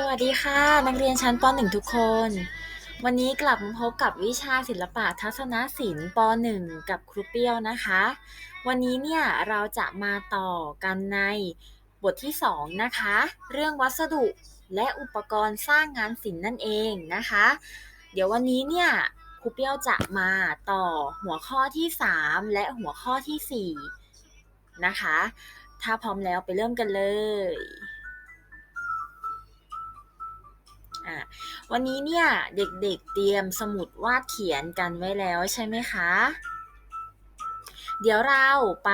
สวัสดีค่ะ นักเรียนชั้นป .1 ทุกคน วันนี้กลับมาพบกับวิชาศิลปะทัศนศิลป์ป .1 กับครูเปี้ยวนะคะ วันนี้เนี่ยเราจะมาต่อกันในบทที่ 2 นะคะ เรื่องวัสดุและอุปกรณ์สร้างงานศิลป์นั่นเองนะคะ เดี๋ยววันนี้เนี่ยครูเปี้ยวจะมาต่อหัวข้อที่ 3 และหัวข้อทีสี่4 นะคะ ถ้าพร้อมแล้วไปเริ่มกันเลย วันนี้เนี่ยเด็กๆเตรียมสมุดวาดเขียนกันไว้แล้วใช่ไหมคะ เดี๋ยวเราไป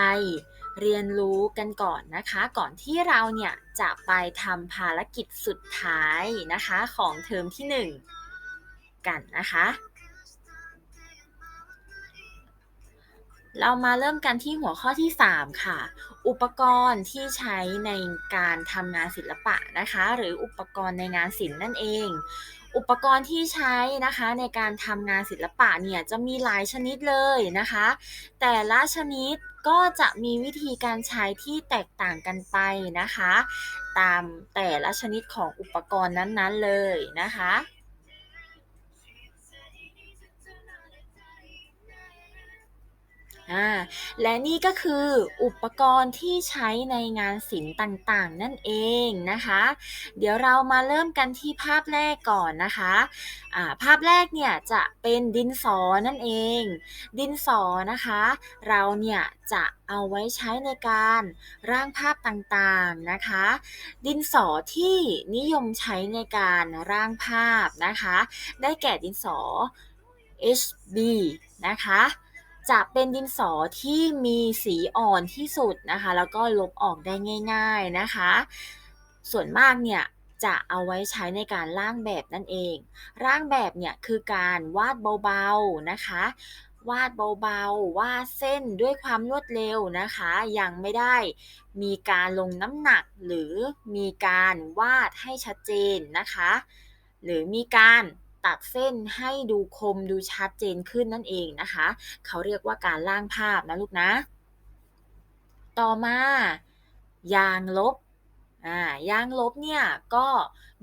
เรียนรู้กันก่อนนะคะ ก่อนที่เราเนี่ยจะไปทำภารกิจสุดท้ายนะคะของเทอมที่ 1 กันนะคะ เรามาเริ่มกันที่หัวข้อที่ 3 ค่ะ อุปกรณ์ที่ใช้ในการทำงานศิลปะนะคะ หรืออุปกรณ์ในงานศิลป์นั่นเอง อุปกรณ์ที่ใช้นะคะในการทำงานศิลปะเนี่ยจะมีหลายชนิดเลยนะคะ แต่ละชนิดก็จะมีวิธีการใช้ที่แตกต่างกันไปนะคะ ตามแต่ละชนิดของอุปกรณ์นั้นๆเลยนะคะ อ่าและนี่ก็คืออุปกรณ์ที่ใช้ในงานศิลป์ต่างๆ นั่นเองนะคะ เดี๋ยวเรามาเริ่มกันที่ภาพแรกก่อนนะคะอ่าภาพแรกเนี่ยจะเป็นดินสอนั่นเอง ดินสอนะคะ เราเนี่ยจะเอาไว้ใช้ในการร่างภาพต่างๆนะคะ ดินสอที่นิยมใช้ในการร่างภาพนะคะ ได้แก่ดินสอ HB นะคะ จะเป็นดินสอที่มีสีอ่อนที่สุดนะคะ แล้วก็ลบออกได้ง่าย ๆนะคะ ส่วนมากเนี่ยจะเอาไว้ใช้ในการร่างแบบนั่นเอง ร่างแบบเนี่ยคือการวาดเบาๆนะคะ วาดเบาๆ วาดเส้นด้วยความรวดเร็วนะคะ ยังไม่ได้มีการลงน้ำหนักหรือมีการวาดให้ชัดเจนนะคะ หรือมีการ ตัดเส้นให้ดูคมดูชัดเจนขึ้นนั่นเองนะคะ เขาเรียกว่าการล่างภาพนะลูกนะ ต่อมายางลบอ่ายางลบเนี่ยก็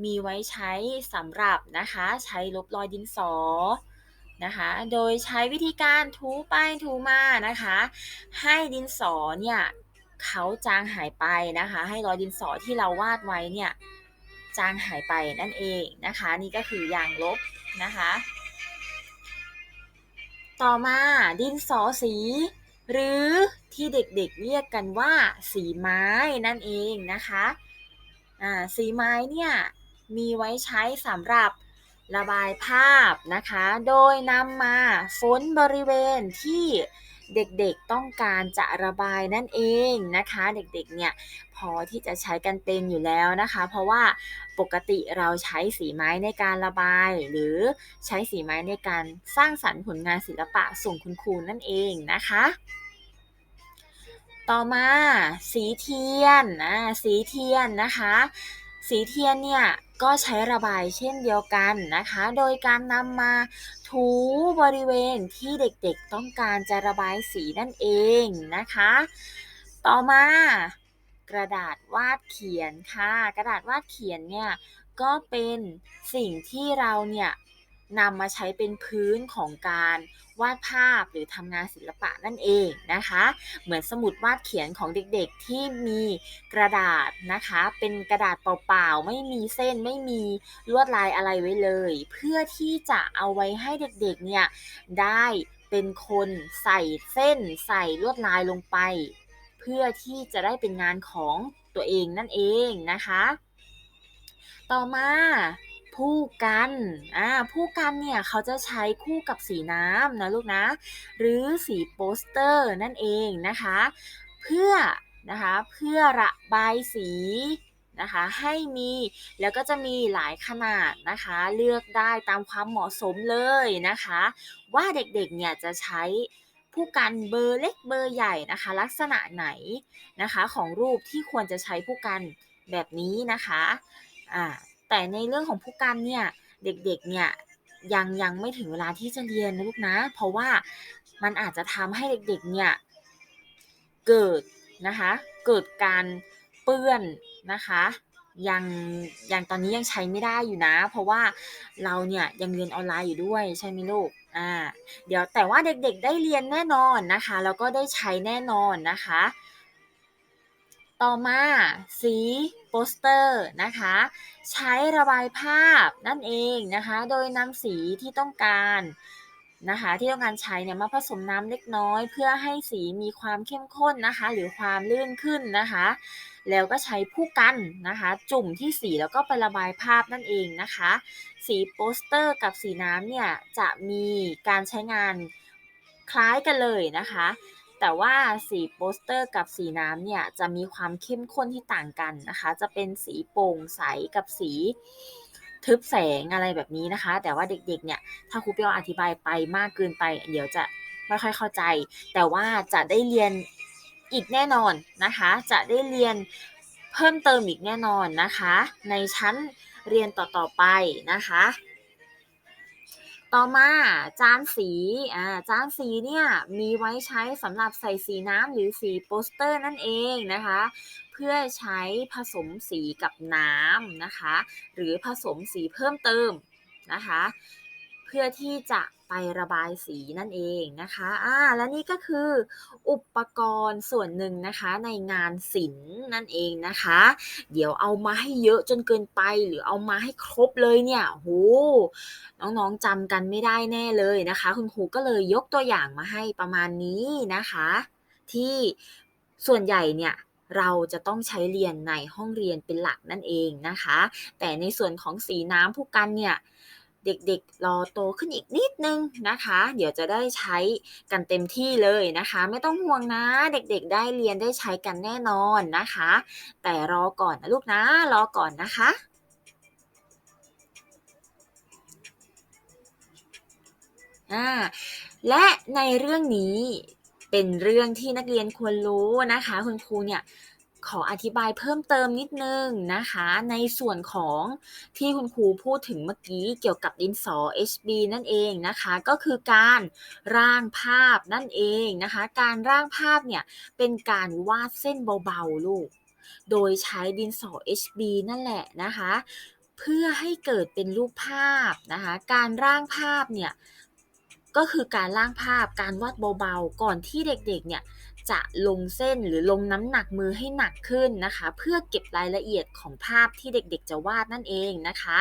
มีไว้ใช้สำหรับนะคะใช้ลบรอยดินสอนะคะ โดยใช้วิธีการถูไปถูมานะคะ ให้ดินสอเนี่ยเขาจางหายไปนะคะ ให้รอยดินสอที่เราวาดไว้เนี่ย จางหายไปนั่นเองนะคะ นี่ก็คือยางลบนะคะ ต่อมาดินสอสี หรือที่เด็กๆเรียกกันว่าสีไม้นั่นเองนะคะอ่าสีไม้เนี่ยมีไว้ใช้สำหรับระบายภาพนะคะ โดยนำมาฟ้นบริเวณที่ เด็กๆต้องการจะระบายนั่นเองนะคะ เด็กๆเนี่ยพอที่จะใช้กันเป็นอยู่แล้วนะคะ เพราะว่าปกติเราใช้สีไม้ในการระบาย หรือใช้สีไม้ในการสร้างสรรค์ผลงานศิลปะส่งคุณครูนั่นเองนะคะต่อมาสีเทียนนะสีเทียนนะคะ สีเทียนเนี่ย ก็ใช้ระบายเช่นเดียวกันนะคะ โดยการนำมาถูบริเวณที่เด็กๆต้องการจะระบายสีนั่นเองนะคะ ต่อมากระดาษวาดเขียนค่ะ กระดาษวาดเขียนเนี่ยก็เป็นสิ่งที่เราเนี่ย นำมาใช้เป็นพื้นของการวาดภาพหรือทำงานศิลปะนั่นเองนะคะ เหมือนสมุดวาดเขียนของเด็กๆที่มีกระดาษนะคะ เป็นกระดาษเปล่าๆ ไม่มีเส้นไม่มีลวดลายอะไรไว้เลย เพื่อที่จะเอาไว้ให้เด็กๆเนี่ยได้เป็นคนใส่เส้นใส่ลวดลายลงไป เพื่อที่จะได้เป็นงานของตัวเองนั่นเองนะคะ ต่อมา ผู้กันอ่าผู้กันเนี่ยเขาจะใช้คู่กับสีน้ำนะลูกนะ หรือสีโปสเตอร์นั่นเองนะคะ เพื่อนะคะเพื่อระบายสีนะคะให้มีแล้วก็จะมีหลายขนาดนะคะเลือกได้ตามความเหมาะสมเลยนะคะ ว่าเด็กๆเนี่ยจะใช้ผู้กันเบอร์เล็กเบอร์ใหญ่นะคะ ลักษณะไหนนะคะของรูปที่ควรจะใช้ผู้กันแบบนี้นะคะอ่า แต่ในเรื่องของผู้กันเนี่ยเด็กๆเนี่ยยังยังไม่ถึงเวลาที่จะเรียนนะลูกนะ เพราะว่ามันอาจจะทำให้เด็กๆเนี่ยเกิดนะคะเกิดการเปื้อนนะคะยังยังตอนนี้ยังใช้ไม่ได้อยู่นะ เพราะว่าเราเนี่ยยังเรียนออนไลน์อยู่ด้วยใช่ไหมลูกอ่าเดี๋ยวแต่ว่าเด็กๆได้เรียนแน่นอนนะคะแล้วก็ได้ใช้แน่นอนนะคะ ต่อมาสีโปสเตอร์นะคะ ใช้ระบายภาพนั่นเองนะคะ โดยนำสีที่ต้องการนะคะที่ต้องการใช้เนี่ยมาผสมน้ำเล็กน้อย เพื่อให้สีมีความเข้มข้นนะคะ หรือความลื่นขึ้นนะคะ แล้วก็ใช้ผู้กันนะคะ จุ่มที่สีแล้วก็ไประบายภาพนั่นเองนะคะ สีโปสเตอร์กับสีน้ำเนี่ยจะมีการใช้งานคล้ายกันเลยนะคะ แต่ว่าสีโปสเตอร์กับสีน้ำเนี่ยจะมีความเข้มข้นที่ต่างกันนะคะ จะเป็นสีโปร่งใสกับสีทึบแสงอะไรแบบนี้นะคะ แต่ว่าเด็กๆเนี่ยถ้าครูเปียวอธิบายไปมากเกินไป เดี๋ยวจะไม่ค่อยเข้าใจ แต่ว่าจะได้เรียนอีกแน่นอนนะคะ จะได้เรียนเพิ่มเติมอีกแน่นอนนะคะ ในชั้นเรียนต่อๆไปนะคะ ต่อมาจานสีอ่าจานสีเนี่ยมีไว้ใช้สำหรับใส่สีน้ำหรือสีโปสเตอร์นั่นเองนะคะ เพื่อใช้ผสมสีกับน้ำนะคะ หรือผสมสีเพิ่มเติมนะคะ เพื่อที่จะไประบายสีนั่นเองนะคะอ่าและนี่ก็คืออุปกรณ์ส่วนหนึ่งนะคะในงานศิลป์นั่นเองนะคะ เดี๋ยวเอามาให้เยอะจนเกินไปหรือเอามาให้ครบเลยเนี่ยโหน้องๆจำกันไม่ได้แน่เลยนะคะ คุณครูก็เลยยกตัวอย่างมาให้ประมาณนี้นะคะ ที่ส่วนใหญ่เนี่ยเราจะต้องใช้เรียนในห้องเรียนเป็นหลักนั่นเองนะคะ แต่ในส่วนของสีน้ำผู้กันเนี่ย เด็กๆ รอโตขึ้นอีกนิดนึงนะคะ เดี๋ยวจะได้ใช้กันเต็มที่เลยนะคะ ไม่ต้องห่วงนะเด็กๆ ได้เรียนได้ใช้กันแน่นอนนะคะ แต่รอก่อนนะลูกนะรอก่อนนะคะอ่าและในเรื่องนี้เป็นเรื่องที่นักเรียนควรรู้นะคะ คุณครูเนี่ย ขออธิบายเพิ่มเติมนิดนึงนะคะ ในส่วนของที่คุณครูพูดถึงเมื่อกี้เกี่ยวกับดินสอ HB นั่นเองนะคะ ก็คือการร่างภาพนั่นเองนะคะ การร่างภาพเนี่ยเป็นการวาดเส้นเบาๆลูก โดยใช้ดินสอ HB นั่นแหละนะคะ เพื่อให้เกิดเป็นรูปภาพนะคะ การร่างภาพเนี่ยก็คือการร่างภาพการวาดเบาๆ ก่อนที่เด็กๆเนี่ย จะลงเส้นหรือลงน้ำหนักมือให้หนักขึ้นนะคะ เพื่อเก็บรายละเอียดของภาพที่เด็กๆ จะวาดนั่นเองนะคะ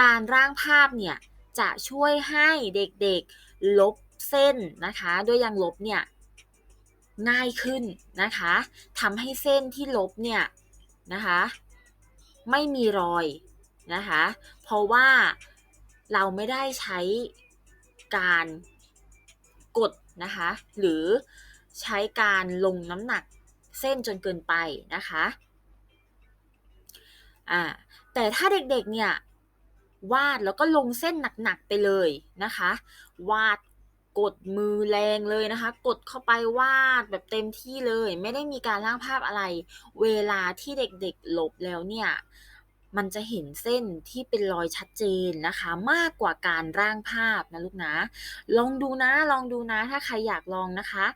การร่างภาพเนี่ยจะช่วยให้เด็กๆลบเส้นนะคะด้วยยางลบเนี่ยง่ายขึ้นนะคะทำให้เส้นที่ลบเนี่ยนะคะไม่มีรอยนะคะเพราะว่าเราไม่ได้ใช้การกดนะคะหรือ ใช้การลงน้ำหนักเส้นจนเกินไปนะคะอ่าแต่ถ้าเด็กๆเนี่ยวาดแล้วก็ลงเส้นหนักๆไปเลยนะคะ วาดกดมือแรงเลยนะคะ กดเข้าไปวาดแบบเต็มที่เลย ไม่ได้มีการร่างภาพอะไร เวลาที่เด็กๆ ลบแล้วเนี่ยมันจะเห็นเส้นที่เป็นรอยชัดเจนนะคะ มากกว่าการร่างภาพนะลูกนะ ลองดูนะลองดูนะถ้าใครอยากลองนะคะ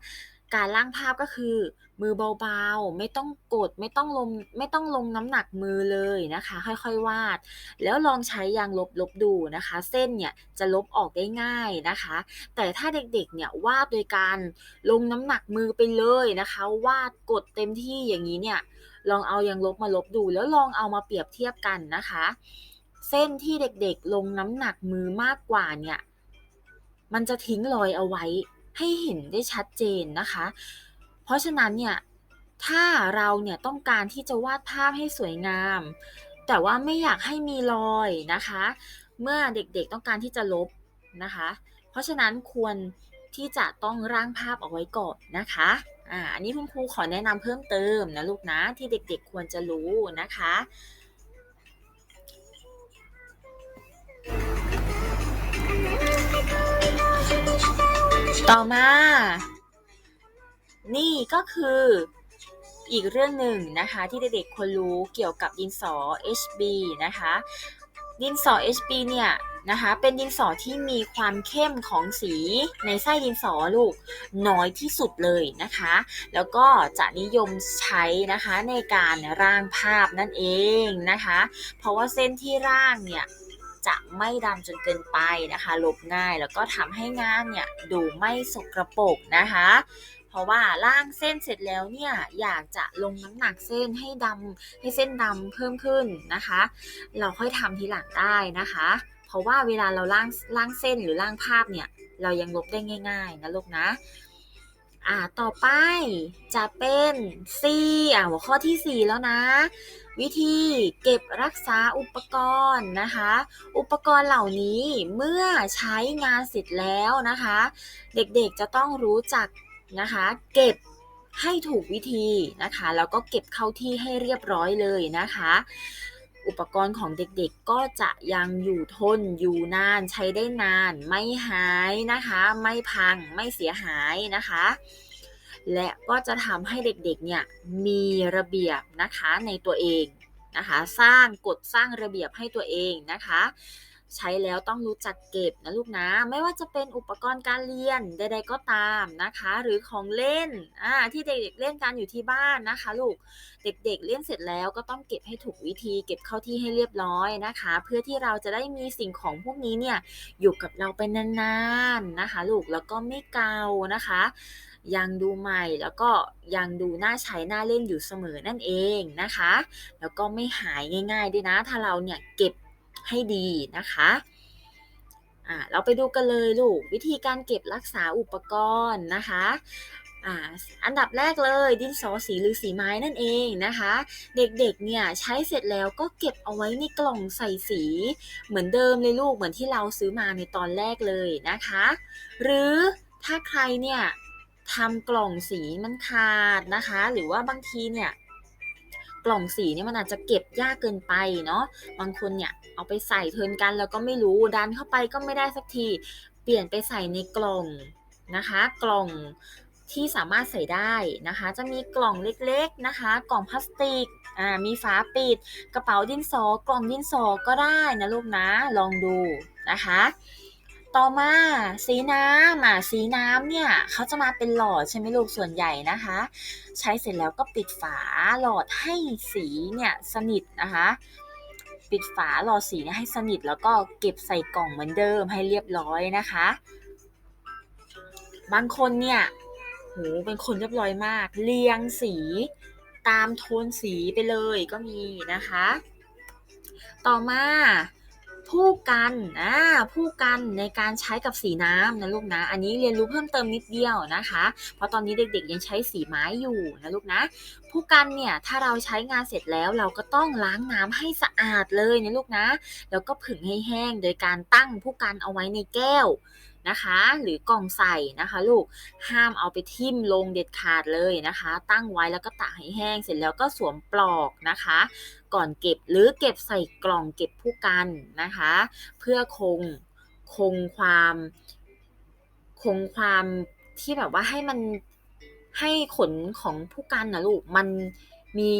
การร่างภาพก็คือ มือเบาๆ ไม่ต้องกดไม่ต้องลงไม่ต้องลงน้ำหนักมือเลยนะคะ ค่อยๆวาด แล้วลองใช้ยางลบลบดูนะคะ เส้นเนี่ยจะลบออกได้ง่ายนะคะ แต่ถ้าเด็กๆเนี่ยวาดโดยการลงน้ำหนักมือไปเลยนะคะ วาดกดเต็มที่อย่างนี้เนี่ยลองเอายางลบมาลบดู แล้วลองเอามาเปรียบเทียบกันนะคะ เส้นที่เด็กๆลงน้ำหนักมือมากกว่าเนี่ยมันจะทิ้งรอยเอาไว้ ให้เห็นได้ชัดเจนนะคะ เพราะฉะนั้นเนี่ยถ้าเราเนี่ยต้องการที่จะวาดภาพให้สวยงาม แต่ว่าไม่อยากให้มีรอยนะคะ เมื่อเด็กๆต้องการที่จะลบนะคะ เพราะฉะนั้นควรที่จะต้องร่างภาพเอาไว้ก่อนนะคะ อ่า อันนี้คุณครูขอแนะนำเพิ่มเติมนะลูกนะที่เด็กๆควรจะรู้นะคะ ต่อมา นี่ก็คืออีกเรื่องหนึ่งนะคะ ที่เด็กๆควรรู้เกี่ยวกับดินสอ HB นะคะ ดินสอ HB เนี่ยนะคะเป็นดินสอที่มีความเข้มของสีในไส้ดินสอลูกน้อยที่สุดเลยนะคะ แล้วก็จะนิยมใช้นะคะในการร่างภาพนั่นเองนะคะ เพราะว่าเส้นที่ร่างเนี่ย จะไม่ดำจนเกินไปนะคะ ลบง่ายแล้วก็ทำให้งานเนี่ยดูไม่สกรปรกนะคะ เพราะว่าล่างเส้นเสร็จแล้วเนี่ยอยากจะลงน้ำหนักเส้นให้ดำให้เส้นดำเพิ่มขึ้นนะคะ เราค่อยทำทีหลังได้นะคะ เพราะว่าเวลาเราล่างล่างเส้นหรือล่างภาพเนี่ยเรายังลบได้ง่าย ๆ นะลูกนะ อ่าต่อไปจะเป็น C อ่าหัวข้อที่ 4 แล้วนะ วิธีเก็บรักษาอุปกรณ์นะคะ อุปกรณ์เหล่านี้เมื่อใช้งานเสร็จแล้วนะคะ เด็กๆจะต้องรู้จักนะคะ เก็บให้ถูกวิธีนะคะ แล้วก็เก็บเข้าที่ให้เรียบร้อยเลยนะคะ อุปกรณ์ของเด็กๆก็จะยังอยู่ทนอยู่นานใช้ได้นาน ไม่หายนะคะ ไม่พังไม่เสียหายนะคะ และก็จะทำให้เด็กๆเนี่ยมีระเบียบนะคะในตัวเองนะคะ สร้างกฎสร้างระเบียบให้ตัวเองนะคะ ใช้แล้วต้องรู้จักเก็บนะลูกนะ ไม่ว่าจะเป็นอุปกรณ์การเรียนใด ๆ ก็ตามนะคะ หรือของเล่นอ่าที่เด็กๆเล่นกันอยู่ที่บ้านนะคะ ลูกเด็ก ๆ เล่นเสร็จแล้วก็ต้องเก็บให้ถูกวิธี เก็บเข้าที่ให้เรียบร้อยนะคะ เพื่อที่เราจะได้มีสิ่งของพวกนี้เนี่ยอยู่กับเราไปนานๆนะคะ ลูกแล้วก็ไม่เก่านะคะ ยังดูใหม่แล้วก็ยังดูน่าใช้น่าเล่นอยู่เสมอนั่นเองนะคะ แล้วก็ไม่หายง่าย ๆ ด้วยนะ ถ้าเราเนี่ยเก็บ ให้ดีนะคะอ่าเราไปดูกันเลยลูกวิธีการเก็บรักษาอุปกรณ์นะคะอ่าอันดับแรกเลยดินสอสีหรือสีไม้นั่นเองนะคะ เด็กๆเนี่ยใช้เสร็จแล้วก็เก็บเอาไว้ในกล่องใส่สีเหมือนเดิมเลยลูกเหมือนที่เราซื้อมาในตอนแรกเลยนะคะ หรือถ้าใครเนี่ยทำกล่องสีมันขาดนะคะ หรือว่าบางทีเนี่ยกล่องสีเนี่ยมันอาจจะเก็บยากเกินไปเนาะบางคนเนี่ย เอาไปใส่เทินกันแล้วก็ไม่รู้ดันเข้าไปก็ไม่ได้สักที เปลี่ยนไปใส่ในกล่องนะคะ กล่องที่สามารถใส่ได้นะคะ จะมีกล่องเล็กๆนะคะ กล่องพลาสติกอ่ามีฝาปิด กระเป๋าดินสอกล่องดินสอก็ได้นะลูกนะลองดูนะคะ ต่อมาสีน้ำอะสีน้ำเนี่ยเขาจะมาเป็นหลอดใช่ไหมลูกส่วนใหญ่นะคะ ใช้เสร็จแล้วก็ปิดฝาหลอดให้สีเนี่ยสนิทนะคะ ปิดฝาหลอดสีให้สนิทแล้วก็เก็บใส่กล่องเหมือนเดิมให้เรียบร้อยนะคะ บางคนเนี่ยโหเป็นคนเรียบร้อยมาก เรียงสีตามโทนสีไปเลยก็มีนะคะ ต่อมาผู้กันอ่าผู้กันในการใช้กับสีน้ำนะลูกนะ อันนี้เรียนรู้เพิ่มเติมนิดเดียวนะคะ เพราะตอนนี้เด็กๆยังใช้สีไม้อยู่นะลูกนะ ผู้กันเนี่ยถ้าเราใช้งานเสร็จแล้วเราก็ต้องล้างน้ำให้สะอาดเลยนะลูกนะ แล้วก็ผึ่งให้แห้งโดยการตั้งผู้กันเอาไว้ในแก้วนะคะ หรือกล่องใส่นะคะลูกห้ามเอาไปทิ่มลงเด็ดขาดเลยนะคะ ตั้งไว้แล้วก็ตากให้แห้งเสร็จแล้วก็สวมปลอกนะคะ ก่อนเก็บหรือเก็บใส่กล่องเก็บผู้กันนะคะ เพื่อคงคงความคงความที่แบบว่าให้มัน ให้ขนของผู้กันนะลูกมันมี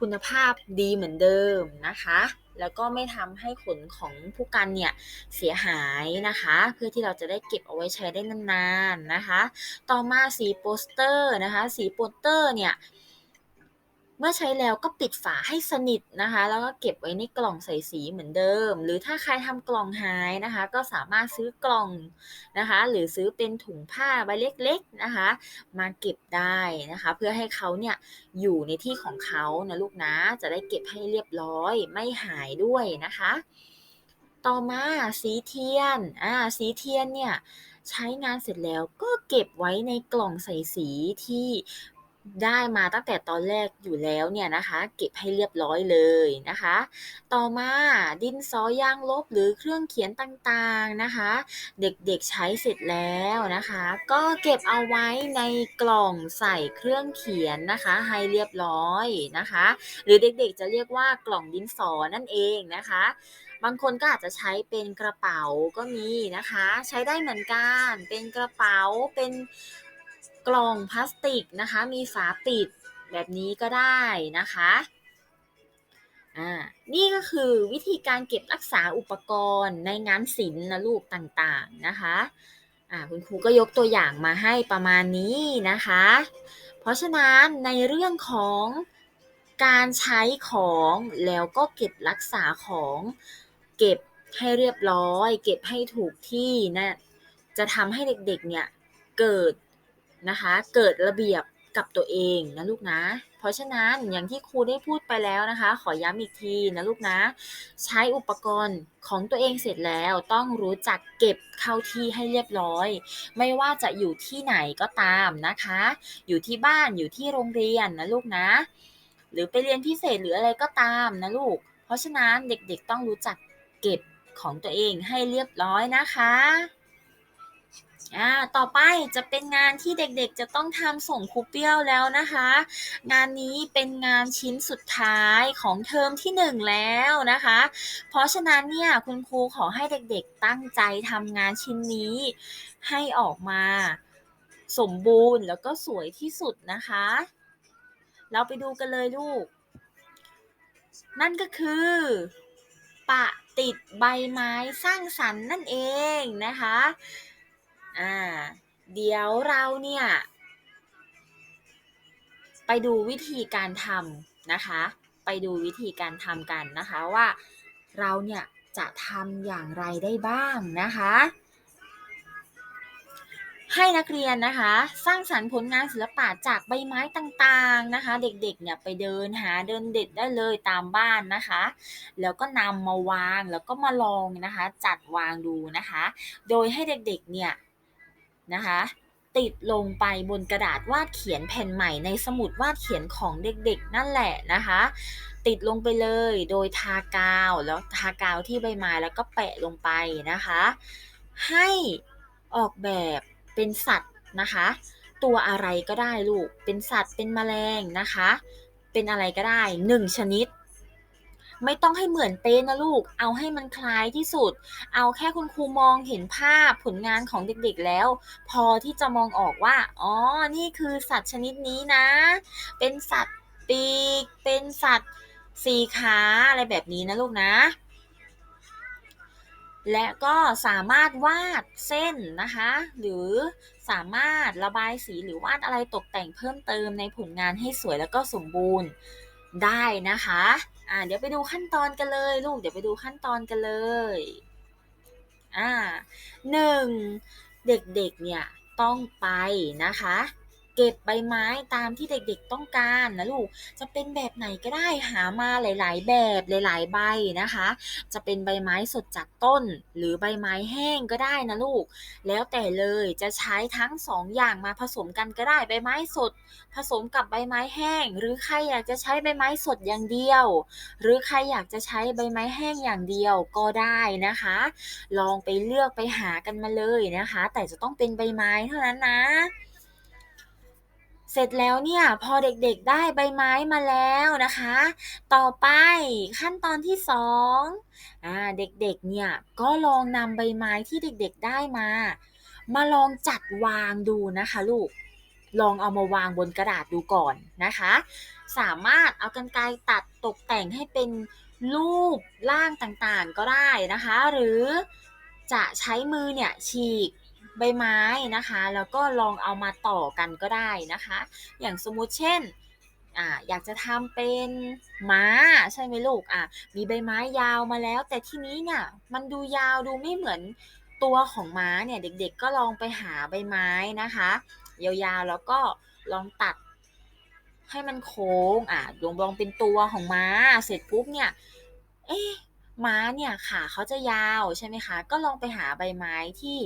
คุณภาพดีเหมือนเดิมนะคะ แล้วก็ไม่ทำให้ขนของผู้กันเนี่ยเสียหายนะคะ เพื่อที่เราจะได้เก็บเอาไว้ใช้ได้นานๆนะคะ ต่อมาสีโปสเตอร์นะคะ สีโปสเตอร์เนี่ย เมื่อใช้แล้วก็ปิดฝาให้สนิทนะคะ แล้วก็เก็บไว้ในกล่องใส่สีเหมือนเดิม หรือถ้าใครทำกล่องหายนะคะ ก็สามารถซื้อกล่องนะคะ หรือซื้อเป็นถุงผ้าใบเล็กๆนะคะ มาเก็บได้นะคะ เพื่อให้เขาเนี่ยอยู่ในที่ของเขานะลูกนะจะได้เก็บให้เรียบร้อยไม่หายด้วยนะคะ ต่อมาสีเทียนอ่าสีเทียนเนี่ยใช้งานเสร็จแล้วก็เก็บไว้ในกล่องใส่สีที่ ได้มาตั้งแต่ตอนแรกอยู่แล้วเนี่ยนะคะ เก็บให้เรียบร้อยเลยนะคะ ต่อมาดินสอยาง ลบหรือเครื่องเขียนต่างๆนะคะ เด็กๆใช้เสร็จแล้วนะคะ ก็เก็บเอาไว้ในกล่องใส่เครื่องเขียนนะคะ ให้เรียบร้อยนะคะ หรือเด็กๆจะเรียกว่ากล่องดินสอนั่นเองนะคะ บางคนก็อาจจะใช้เป็นกระเป๋าก็มีนะคะ ใช้ได้เหมือนกันเป็นกระเป๋าเป็น กล่องพลาสติกนะคะ มีฝาปิดแบบนี้ก็ได้นะคะอ่านี่ก็คือวิธีการเก็บรักษาอุปกรณ์ในงานศิลป์นะลูกต่างๆนะคะอ่าคุณครูก็ยกตัวอย่างมาให้ประมาณนี้นะคะ เพราะฉะนั้นในเรื่องของการใช้ของแล้วก็เก็บรักษาของเก็บให้เรียบร้อย เก็บให้ถูกที่นะจะทำให้เด็กๆเนี่ยเกิด นะคะ เกิดระเบียบกับตัวเองนะลูกนะ เพราะฉะนั้นอย่างที่ครูได้พูดไปแล้วนะคะ ขอย้ำอีกทีนะลูกนะ ใช้อุปกรณ์ของตัวเองเสร็จแล้วต้องรู้จักเก็บเข้าที่ให้เรียบร้อย ไม่ว่าจะอยู่ที่ไหนก็ตามนะคะ อยู่ที่บ้านอยู่ที่โรงเรียนนะลูกนะ หรือไปเรียนพิเศษหรืออะไรก็ตามนะลูก เพราะฉะนั้นเด็กๆต้องรู้จักเก็บของตัวเองให้เรียบร้อยนะคะ อ่าต่อไปจะเป็นงานที่เด็กๆจะต้องทำส่งครูเปี้ยวแล้วนะคะ งานนี้เป็นงานชิ้นสุดท้ายของเทอมที่หนึ่งแล้วนะคะ เพราะฉะนั้นเนี่ยคุณครูขอให้เด็กๆตั้งใจทำงานชิ้นนี้ ให้ออกมาสมบูรณ์แล้วก็สวยที่สุดนะคะ เราไปดูกันเลยลูก นั่นก็คือปะติดใบไม้สร้างสรรค์นั่นเองนะคะ อ่า เดี๋ยวเราเนี่ย ไปดูวิธีการทำนะคะ ไปดูวิธีการทำกันนะคะว่าเราเนี่ยจะทำอย่างไรได้บ้างนะคะ ให้นักเรียนนะคะ สร้างสรรค์ผลงานศิลปะจากใบไม้ต่างๆนะคะ เด็กๆเนี่ยไปเดินหาเดินเด็ดได้เลยตามบ้านนะคะ แล้วก็นำมาวางแล้วก็มาลองนะคะ จัดวางดูนะคะ โดยให้เด็กๆเนี่ย นะคะ ติดลงไปบนกระดาษวาดเขียนแผ่นใหม่ในสมุดวาดเขียนของเด็กๆ นั่นแหละนะคะ ติดลงไปเลยโดยทากาวแล้วทากาวที่ใบไม้แล้วก็แปะลงไปนะคะ ให้ออกแบบเป็นสัตว์นะคะ ตัวอะไรก็ได้ลูกเป็นสัตว์เป็นแมลงนะคะ เป็นอะไรก็ได้หนึ่งชนิด ไม่ต้องให้เหมือนเป๊ะนะลูก เอาให้มันคล้ายที่สุด เอาแค่คุณครูมองเห็นภาพผลงานของเด็กๆแล้ว พอที่จะมองออกว่า อ๋อ นี่คือสัตว์ชนิดนี้นะ เป็นสัตว์ปีก เป็นสัตว์สี่ขาอะไรแบบนี้นะลูกนะและก็สามารถวาดเส้นนะคะ หรือสามารถระบายสีหรือวาดอะไรตกแต่งเพิ่มเติมในผลงานให้สวยแล้วก็สมบูรณ์ได้นะคะ อ่าเดี๋ยวไปดูขั้นตอนกันเลยลูก เดี๋ยวไปดูขั้นตอนกันเลย อ่าหนึ่งเด็กๆเนี่ยต้องไปนะคะ เก็บใบไม้ตามที่เด็กๆต้องการนะลูก จะเป็นแบบไหนก็ได้หามาหลายๆ แบบหลาย ๆ ใบนะคะ จะเป็นใบไม้สดจากต้น หรือใบไม้แห้งก็ได้นะลูก แล้วแต่เลยจะใช้ทั้งสองอย่างมาผสมกันก็ได้ใบไม้สด ผสมกับใบไม้แห้ง หรือใครอยากจะใช้ใบไม้สดอย่างเดียว หรือใครอยากจะใช้ใบไม้แห้งอย่างเดียวก็ได้นะคะ ลองไปเลือกไปหากันมาเลยนะคะ แต่จะต้องเป็นใบไม้เท่านั้นนะ เสร็จแล้วเนี่ยพอเด็กๆได้ใบไม้มาแล้วนะคะ ต่อไปขั้นตอนที่สองอ่าเด็กๆเนี่ยก็ลองนำใบไม้ที่เด็กๆได้มา มาลองจัดวางดูนะคะลูกลองเอามาวางบนกระดาษดูก่อนนะคะ สามารถเอากรรไกรตัดตกแต่งให้เป็นรูปร่างต่างๆก็ได้นะคะ หรือจะใช้มือเนี่ยฉีก ใบไม้นะคะ แล้วก็ลองเอามาต่อกันก็ได้นะคะ อย่างสมมุติเช่นอ่าอยากจะทำเป็นม้าใช่ไหมลูกอะมีใบไม้ยาวมาแล้ว แต่ที่นี้เนี่ยมันดูยาวดูไม่เหมือนตัวของม้าเนี่ยเด็กๆ ก็ลองไปหาใบไม้นะคะ ยาวๆแล้วก็ลองตัดให้มันโค้งอะลองลองเป็นตัวของม้า เสร็จปุ๊บเนี่ยเอ๊ะม้าเนี่ยขาเขาจะยาวใช่ไหมคะ ก็ลองไปหาใบไม้ที่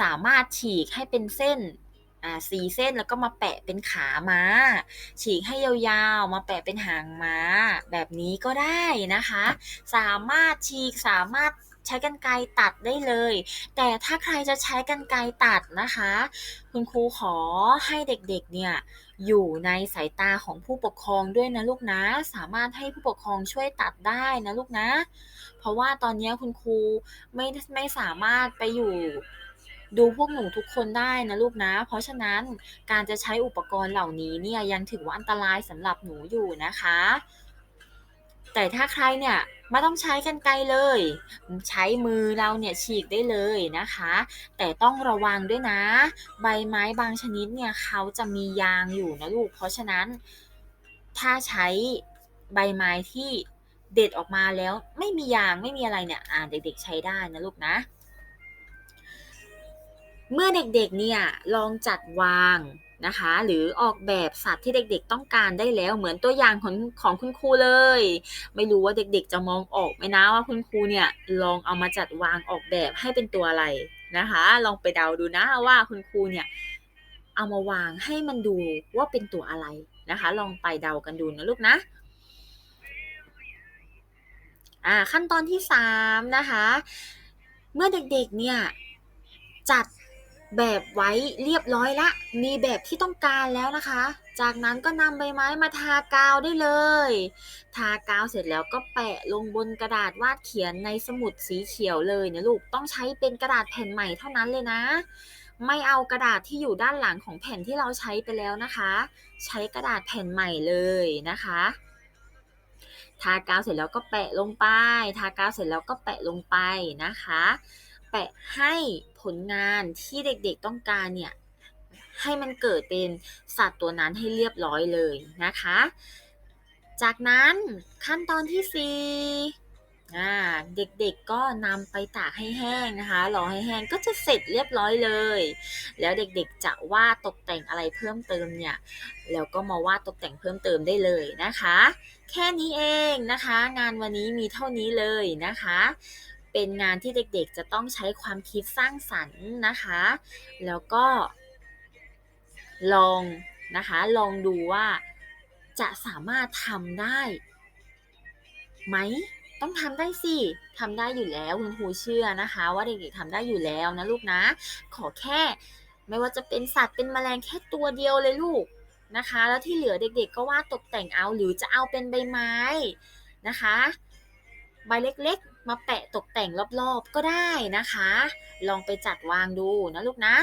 สามารถฉีกให้เป็นเส้นอ่าสีเส้นแล้วก็มาแปะเป็นขาม้า ฉีกให้ยาวๆ มาแปะเป็นหางม้า แบบนี้ก็ได้นะคะ สามารถฉีกสามารถใช้กันไกรตัดได้เลย แต่ถ้าใครจะใช้กันไกรตัดนะคะ คุณครูขอให้เด็กๆเนี่ยอยู่ในสายตาของผู้ปกครองด้วยนะลูกนะ สามารถให้ผู้ปกครองช่วยตัดได้นะลูกนะ เพราะว่าตอนนี้คุณครูไม่ไม่สามารถไปอยู่ ดูพวกหนูทุกคนได้นะลูกนะ เพราะฉะนั้นการจะใช้อุปกรณ์เหล่านี้เนี่ยยังถือว่าอันตรายสำหรับหนูอยู่นะคะ แต่ถ้าใครเนี่ยไม่ต้องใช้กันไกลเลย ใช้มือเราเนี่ยฉีกได้เลยนะคะ แต่ต้องระวังด้วยนะ ใบไม้บางชนิดเนี่ยเขาจะมียางอยู่นะลูก เพราะฉะนั้นถ้าใช้ใบไม้ที่เด็ดออกมาแล้วไม่มียางไม่มีอะไรเนี่ยอ่าเด็กๆใช้ได้นะลูกนะ เมื่อเด็กๆเนี่ยลองจัดวางนะคะ หรือออกแบบสัตว์ที่เด็กๆต้องการได้แล้วเหมือนตัวอย่างของของคุณครูเลย ไม่รู้ว่าเด็กๆจะมองออกไหมนะว่าคุณครูเนี่ยลองเอามาจัดวางออกแบบให้เป็นตัวอะไรนะคะ ลองไปเดาดูนะว่าคุณครูเนี่ยเอามาวางให้มันดูว่าเป็นตัวอะไรนะคะ ลองไปเดากันดูนะลูกนะอ่าขั้นตอนที่3นะคะ เมื่อเด็กๆเนี่ยจัด แบบไว้เรียบร้อยละ มีแบบที่ต้องการแล้วนะคะ จากนั้นก็นำใบไม้มาทากาวได้เลย ทากาวเสร็จแล้วก็แปะลงบนกระดาษวาดเขียนในสมุดสีเขียวเลยนะลูก ต้องใช้เป็นกระดาษแผ่นใหม่เท่านั้นเลยนะ ไม่เอากระดาษที่อยู่ด้านหลังของแผ่นที่เราใช้ไปแล้วนะคะ ใช้กระดาษแผ่นใหม่เลยนะคะทากาวเสร็จแล้วก็แปะลงไป ทากาวเสร็จแล้วก็แปะลงไปนะคะ แปะให้ ผลงานที่เด็กๆต้องการเนี่ยให้มันเกิดเป็นสัตว์ตัวนั้นให้เรียบร้อยเลยนะคะ จากนั้นขั้นตอนที่4เด็กๆก็นำไปตากให้แห้งนะคะรอให้แห้งก็จะเสร็จเรียบร้อยเลย แล้วเด็กๆจะวาดตกแต่งอะไรเพิ่มเติมเนี่ยแล้วก็มาวาดตกแต่งเพิ่มเติมได้เลยนะคะ แค่นี้เองนะคะ งานวันนี้มีเท่านี้เลยนะคะ เป็นงานที่เด็กๆ จะต้องใช้ความคิดสร้างสรรค์นะคะ แล้วก็ ลองนะคะ ลองดูว่าจะสามารถทำได้ไหมต้องทำได้สิทำได้อยู่แล้วคุณครูเชื่อนะคะ ว่าเด็กๆทำได้อยู่แล้วนะลูกนะ ขอแค่ไม่ว่าจะเป็นสัตว์เป็นแมลงแค่ตัวเดียวเลยลูกนะคะ แล้วที่เหลือเด็กๆ ก็วาดตกแต่งเอาหรือจะเอาเป็นใบไม้นะคะ ใบเล็กๆ มาแปะตกแต่งรอบๆก็ได้นะคะ ลองไปจัดวางดูนะลูกนะ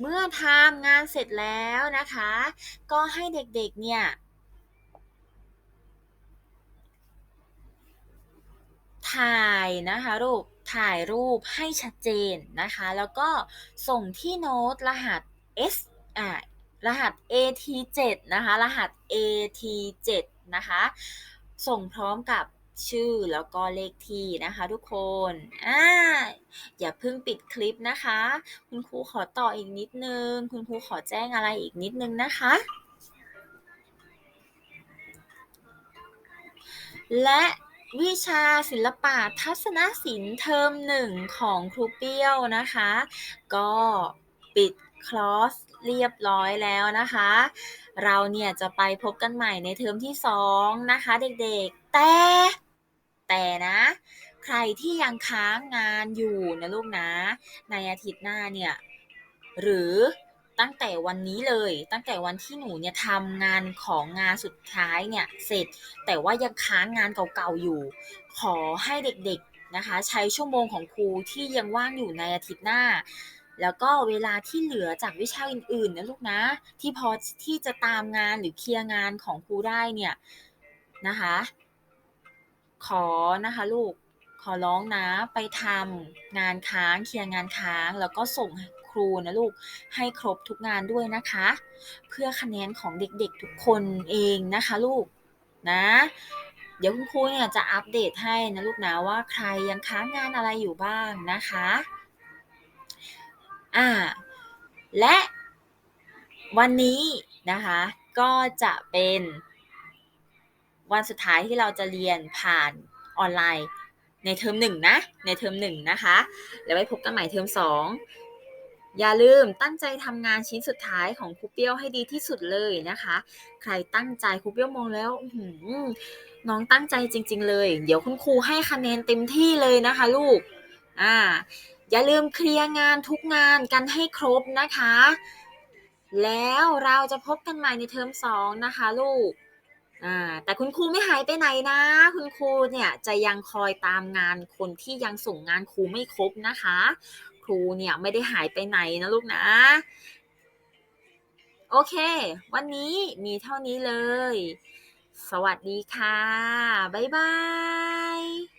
เมื่อทำงานเสร็จแล้วนะคะ ก็ให้เด็กๆเนี่ยถ่ายนะคะลูกถ่ายรูปให้ชัดเจนนะคะ แล้วก็ส่งที่โน้ตรหัส S อ่ารหัส AT7 นะคะ รหัส AT7 นะคะ ส่งพร้อมกับ ชื่อแล้วก็เลขที่นะคะทุกคน อ่า อย่าเพิ่งปิดคลิปนะคะ คุณครูขอต่ออีกนิดนึง คุณครูขอแจ้งอะไรอีกนิดนึงนะคะ และวิชาศิลปะทัศนศิลป์เทอมหนึ่งของครูเปี้ยวนะคะ ก็ปิดคลอสเรียบร้อยแล้วนะคะ เราเนี่ยจะไปพบกันใหม่ในเทอมที่สองนะคะเด็กๆ แต่ แต่นะ ใครที่ยังค้างงานอยู่นะลูกนะ ในอาทิตย์หน้าเนี่ย หรือตั้งแต่วันนี้เลย ตั้งแต่วันที่หนูเนี่ยทำงานของงานสุดท้ายเนี่ยเสร็จ แต่ว่ายังค้างงานเก่าๆอยู่ ขอให้เด็กๆนะคะ ใช้ชั่วโมงของครูที่ยังว่างอยู่ในอาทิตย์หน้า แล้วก็เวลาที่เหลือจากวิชาอื่นๆนะลูกนะ ที่พอที่จะตามงานหรือเคลียร์งานของครูได้เนี่ยนะคะ ขอนะคะลูกขอร้องนะไปทำงานค้างเคลียร์งานค้าง แล้วก็ส่งครูนะลูกให้ครบทุกงานด้วยนะคะ เพื่อคะแนนของเด็กๆทุกคนเองนะคะลูกนะเดี๋ยวคุณครูเนี่ยจะอัปเดตให้นะลูกนะว่าใครยังค้างงานอะไรอยู่บ้างนะคะอ่าและวันนี้นะคะก็จะเป็น วันสุดท้ายที่เราจะเรียนผ่านออนไลน์ในเทอมหนึ่งนะ ในเทอมหนึ่งนะคะ แล้วไว้พบกันใหม่เทอมสองอย่าลืมตั้งใจทำงานชิ้นสุดท้ายของครูเปี้ยวให้ดีที่สุดเลยนะคะ ใครตั้งใจครูเปี้ยวมองแล้วน้องตั้งใจจริง ๆ เลย เดี๋ยวคุณครูให้คะแนนเต็มที่เลยนะคะลูก อ่า อย่าลืมเคลียร์งานทุกงานกันให้ครบนะคะ แล้วเราจะพบกันใหม่ในเทอมสองนะคะลูก อ่าแต่คุณครูไม่หายไปไหนนะ คุณครูเนี่ยจะยังคอยตามงานคนที่ยังส่งงานครูไม่ครบนะคะ ครูเนี่ยไม่ได้หายไปไหนนะลูกนะ โอเค วันนี้มีเท่านี้เลย สวัสดีค่ะ บ๊ายบาย